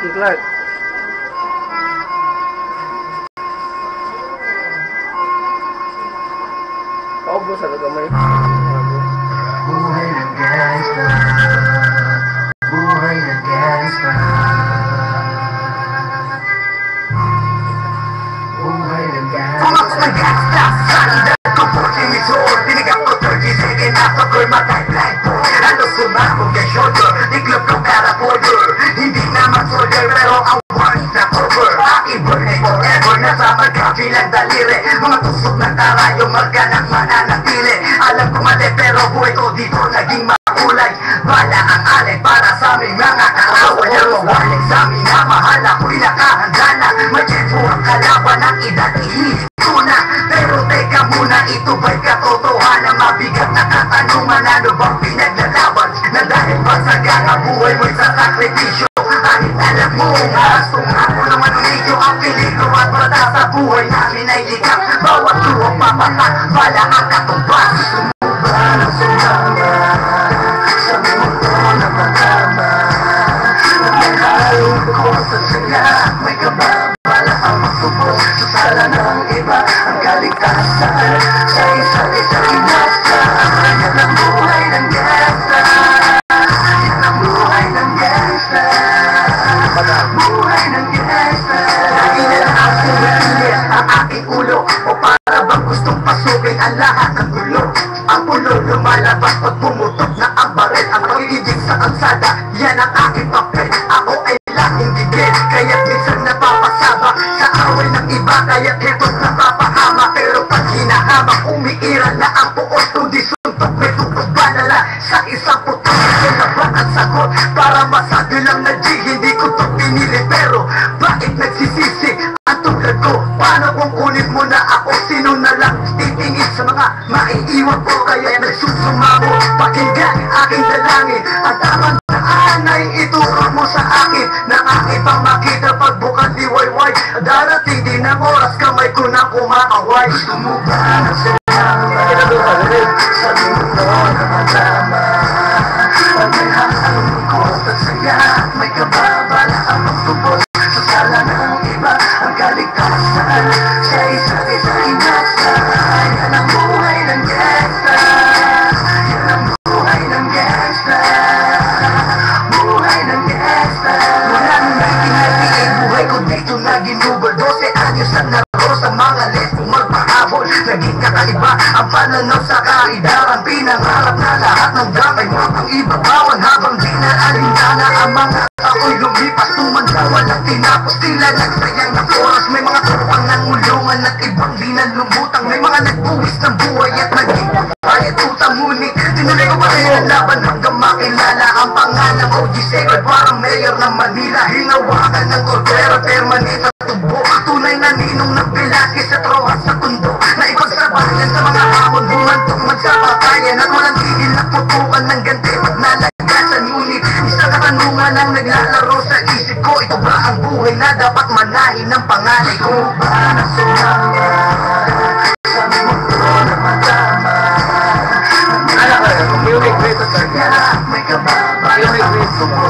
Clark. Kaubo sa kagamay. Buhay ng gangsta Buhay ng gangsta Buhay ng gangsta Kung ako ng gangsta, sandal ko po sinisor Tinigang ko 30 second after ko'y matay blindfold Ano sumabog yung shoulder, iklop ko para folder Hindi magkabilang daliri. Mga tusok ng tarayo, marga ng mananatili. Alam ko mali pero buhay ko dito naging makulay. Bala ang alay para sa aming mga kaaway. Na mawaling sa aming na mahal ako'y nakahanda na May tiyempo ang kalaban ng edad ihilit ko na. Pero teka muna ito ba'y katotohanan? Mabigat na katanungan ano bang pinaglalaban? Na dahil ba sa ganga buhay mo'y sa sakripisyo buhay namin ay likap Bawat luwang papatak, bala ang katumbas pasukin ang lahat ng gulo Ang pulo lumalabas pag pumutok na ang baril. Ang pagigigig sa kalsada, yan ang aking papel. Ako ay banala Sa isang putok, yun na ba ang sagot? Para masabi lang na G, hindi ko to pinili Pero bakit nagsisisi ang tulad ko? Paano kung kunin mo na ako? Sino na lang titingin sa mga maiiwan ko? Kaya nagsusumamo Pakinggan aking dalangin Ang tamang daan ay ituro mo sa akin Na aking pang makita pagbukas di wayway Darating din ang oras kamay ko na kumakaway Sumuba ng sumama kakaiba ang pananaw sa kaidaran Pinangarap na lahat ng damay Mukhang ibabawan habang di na alintana Ang mga tao'y lumipas tumanda Walang tinapos. Tila nagsayang na oras May mga tropang nangulungan at ibang di na lumutang May mga nagbuwis ng buhay at naging Bayad utang. Ngunit tinuloy ko pa rin ang laban Hanggang makilala ang pangalan. OG Secret Parang mayor ng Manila Hinawakan ng Cordero Permanent at tubo Tunay na ninong ng Velasquez sa tundo Katanungan ang naglalaro sa isip ko Ito ba ang buhay na dapat manahin ng panganay ko? Ba na sumama Sa mundo na matama Ano ka? Music Creator Clark. Kaya may kababala ang tubos Sa